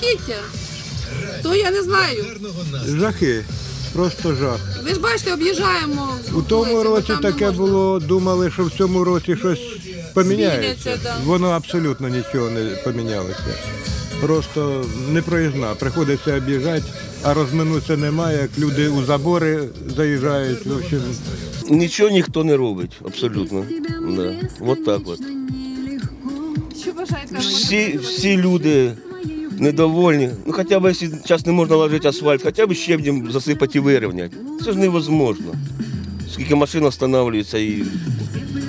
жахіття. То я не знаю. Жахи, просто жах. Ви ж бачите, об'їжджаємо. У тому році таке було, думали, що в цьому році щось поміняється. Зміняться, да. Воно абсолютно нічого не помінялося. Просто не проїзна, приходиться об'їжджати, а розминутися немає, як люди у забори заїжджають. В общем, Нічого ніхто не робить, абсолютно. Да. От так от. Що? Всі, всі люди недовольні. Ну хоча б якщо зараз не можна ложити асфальт, хоча б щебнем засипати і вирівняти. Це ж невозможно. Скільки машин встановлюється і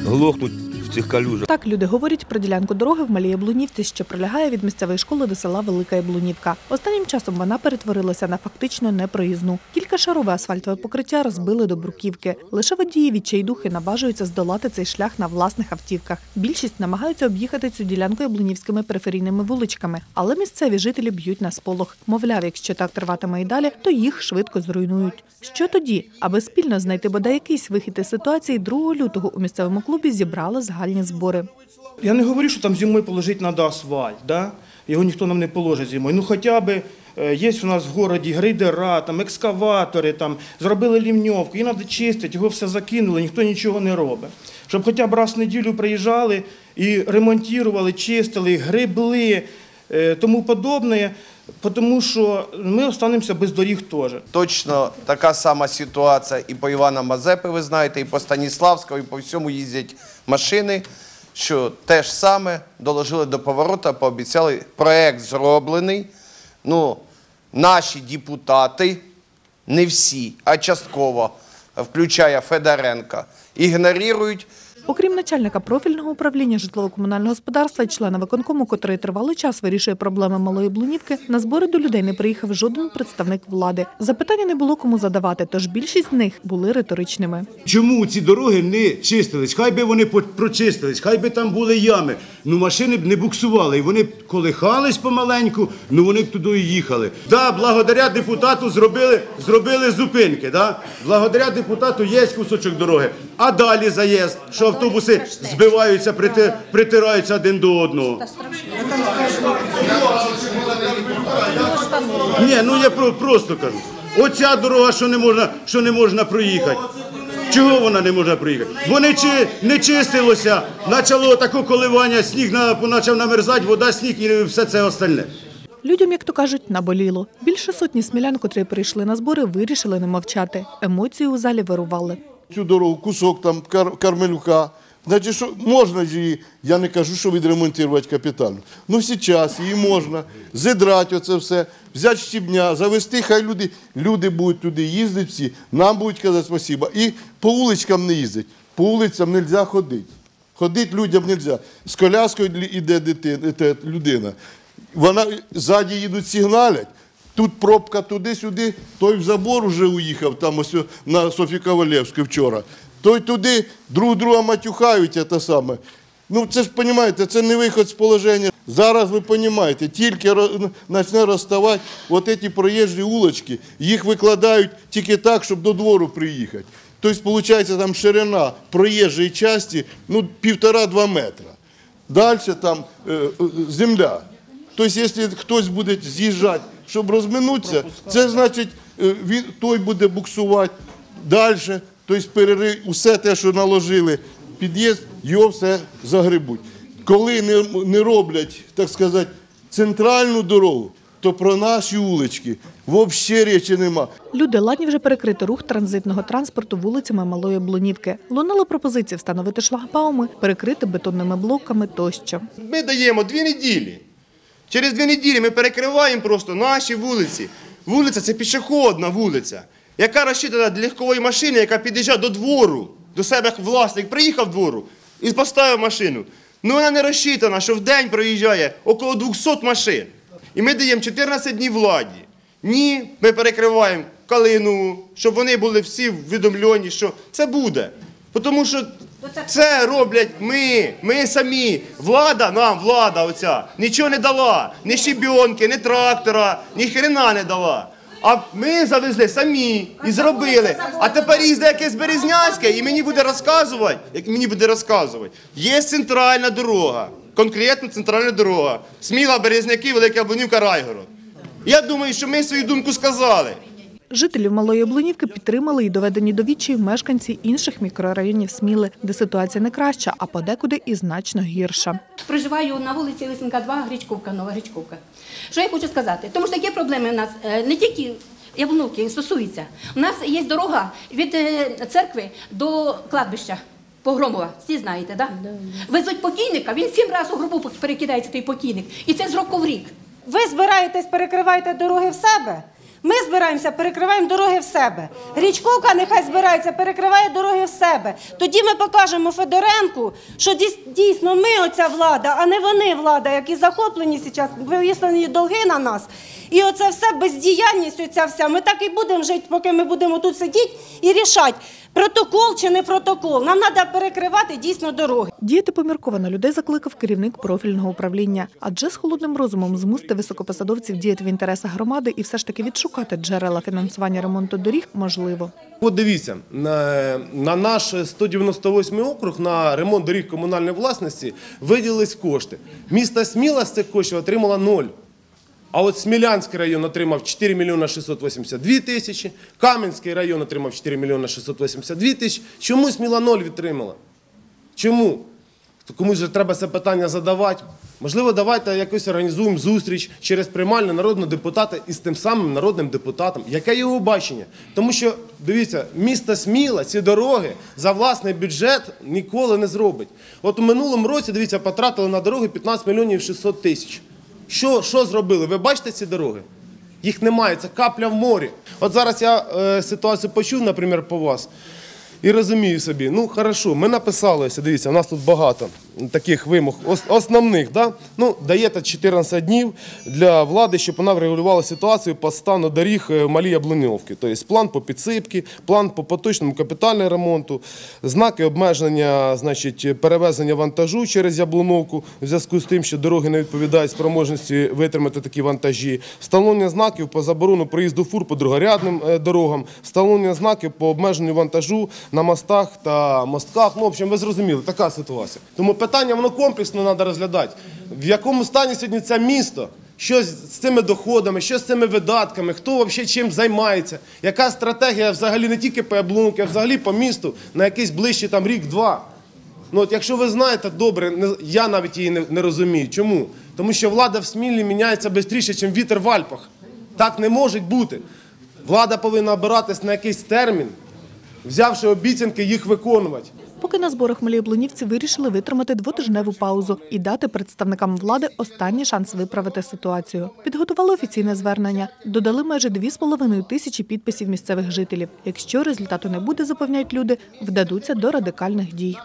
глохнуть цих калюжах. Так люди говорять про ділянку дороги в Малій Яблунівці, що прилягає від місцевої школи до села Велика Яблунівка. Останнім часом вона перетворилася на фактично непроїзну. Кількашарове асфальтове покриття розбили до бруківки. Лише водії відчайдухи наважуються здолати цей шлях на власних автівках. Більшість намагаються об'їхати цю ділянку яблунівськими периферійними вуличками, але місцеві жителі б'ють на сполох. Мовляв, якщо так триватиме і далі, то їх швидко зруйнують. Що тоді? Аби спільно знайти бодай якийсь вихід із ситуації, 2 лютого у місцевому клубі зібрали загальні збори. Я не говорю, що там зимою положити треба асфальт, да? його ніхто нам не положить зимою. Ну хоча б е, є у нас в місті грейдера, там, екскаватори, там, зробили лівньовку, її треба чистити, його все закинули, ніхто нічого не робить. Щоб хоча б раз в неділю приїжджали і ремонтували, чистили, грибли, е, тому подобне, тому що ми останемося без доріг теж. Точно така сама ситуація і по Івана Мазепи, ви знаєте, і по Станіславського, і по всьому їздять машини, що те ж саме доложили до поворота, пообіцяли, проект зроблений. Ну, наші депутати, не всі, а частково, включає Федоренка, ігнорують Окрім начальника профільного управління житлово-комунального господарства і члена виконкому, котрий тривалий час вирішує проблеми малої блунівки, на збори до людей не приїхав жоден представник влади. Запитання не було кому задавати, тож більшість з них були риторичними. Чому ці дороги не чистились? Хай би вони прочистились, хай би там були ями. Ну машини б не буксували. І вони б колихались помаленьку, ну вони б туди і їхали. Да, благодаря депутату зробили, зробили зупинки. Да? Благодаря депутату є кусочок дороги. А далі заїзд, що автобуси збиваються, прити- притираються один до одного. Ні, ну я про- просто кажу. Оця дорога, що не можна, що не можна проїхати. Чого вона не може проїхати? Бо не, чи, не чистилося, почало таке коливання, сніг на, почав намерзати, вода, сніг і все це остальне. Людям, як то кажуть, наболіло. Більше сотні смілян, котрі прийшли на збори, вирішили не мовчати. Емоції у залі вирували. Цю дорогу, кусок там Кар- Кармелюка. Значить, що можна ж її, я не кажу, що відремонтувати капітально. Ну, зараз її можна зідрати оце все, взяти щебня, завести, хай люди, люди будуть туди їздити всі, нам будуть казати спасибо. І по вуличкам не їздять. По вулицям не можна ходити. Ходити людям не можна. З коляскою йде дитина, людина. Вона ззаді їдуть сигналять. Тут пробка туди-сюди, той в забор уже уїхав, там ось на Софі Ковалєвську вчора. Той туди друг друга матюхають, те саме. Ну це ж розумієте, це не виход з положення. Зараз ви розумієте, тільки почне розставати от ці проїжджі вулочки, їх викладають тільки так, щоб до двору приїхати. Тобто, виходить, там ширина проїжджої частини ну, півтора-два метра. Далі там е, е, земля. Тобто, якщо хтось буде з'їжджати, щоб розминутися, це значить, е, він, той буде буксувати далі, тобто перерив, усе те, що наложили, під'їзд, його все загребуть. Коли не, не роблять, так сказати, центральну дорогу, то про наші вулички взагалі речі нема. Люди ладні вже перекрити рух транзитного транспорту вулицями Малої Блунівки. Лунали пропозиції встановити шлагбауми, перекрити бетонними блоками тощо. Ми даємо дві неділі. Через дві неділі ми перекриваємо просто наші вулиці. Вулиця це пішохідна вулиця, яка розчитана для легкової машини, яка під'їжджає до двору, до себе власник, приїхав двору і поставив машину. Ну вона не розчитана, що в день проїжджає около 200 машин. І ми даємо 14 днів владі. Ні, ми перекриваємо калину, щоб вони були всі відомлені, що це буде. Тому що це роблять ми, ми самі. Влада нам, влада оця, нічого не дала. Ні щебінки, ні трактора, ні хрена не дала. А ми завезли самі і зробили. А тепер їзде якесь Березнянське і мені буде розказувати, як мені буде розказувати. Є центральна дорога, конкретно центральна дорога. Сміла, Березняки, Велика Блинівка, Райгород. Я думаю, що ми свою думку сказали. Жителів Малої Облунівки підтримали і доведені до відчаю мешканці інших мікрорайонів Сміли, де ситуація не краща, а подекуди і значно гірша. Проживаю на вулиці Лисенка 2, Гречковка, Нова Гречковка. Що я хочу сказати? Тому що такі проблеми у нас е, не тільки Яблунівки стосуються. У нас є дорога від е, церкви до кладбища. Погромова, всі знаєте, так? Да? Везуть покійника, він сім разів у гробу перекидається той покійник. І це з року в рік. Ви збираєтесь, перекриваєте дороги в себе. Ми збираємося, перекриваємо дороги в себе. Річковка нехай збирається, перекриває дороги в себе. Тоді ми покажемо Федоренку, що дійс- дійсно ми оця влада, а не вони влада, які захоплені зараз, вивіслені долги на нас. І оце все бездіяльність, оця вся. Ми так і будемо жити, поки ми будемо тут сидіти і рішати, протокол чи не протокол. Нам треба перекривати дійсно дороги. Діяти помірковано людей закликав керівник профільного управління, адже з холодним розумом змусити високопосадовців діяти в інтересах громади і все ж таки відшукати джерела фінансування ремонту доріг можливо. От дивіться, на, на наш 198 округ на ремонт доріг комунальної власності виділились кошти. Місто Сміла з цих коштів отримало ноль. А от Смілянський район отримав 4 мільйони 682 тисячі, Кам'янський район отримав 4 мільйони 682 тисячі. Чому Сміла ноль відтримала? Чому? Комусь же треба це питання задавати. Можливо, давайте якось організуємо зустріч через приймальне народного депутата із тим самим народним депутатом. Яке його бачення? Тому що, дивіться, місто Сміла ці дороги за власний бюджет ніколи не зробить. От у минулому році, дивіться, потратили на дороги 15 мільйонів 600 тисяч. Що, що зробили? Ви бачите ці дороги? Їх немає, це капля в морі. От зараз я е, ситуацію почув, наприклад, по вас. І розумію собі, ну хорошо, ми написалися, дивіться, у нас тут багато таких вимог основних. Да? Ну, даєте 14 днів для влади, щоб вона врегулювала ситуацію по стану доріг е, в Малій Яблуньовки. Тобто план по підсипці, план по поточному капітальному ремонту, знаки обмеження значить, перевезення вантажу через Яблуновку в зв'язку з тим, що дороги не відповідають спроможності витримати такі вантажі, встановлення знаків по заборону проїзду фур по другорядним е, дорогам, встановлення знаків по обмеженню вантажу на мостах та мостках. Ну, в общем, ви зрозуміли, така ситуація. Тому питання воно комплексно треба розглядати. В якому стані сьогодні це місто? Що з цими доходами, що з цими видатками, хто взагалі чим займається, яка стратегія взагалі не тільки по Яблунки, а взагалі по місту на якийсь ближчий там рік-два. Ну от якщо ви знаєте, добре, я навіть її не, не розумію. Чому? Тому що влада в Смілі міняється швидше, ніж вітер в Альпах. Так не може бути. Влада повинна обиратись на якийсь термін, взявши обіцянки їх виконувати. Поки на зборах малі облунівці вирішили витримати двотижневу паузу і дати представникам влади останній шанс виправити ситуацію. Підготували офіційне звернення, додали майже 2,5 тисячі підписів місцевих жителів. Якщо результату не буде, запевняють люди, вдадуться до радикальних дій.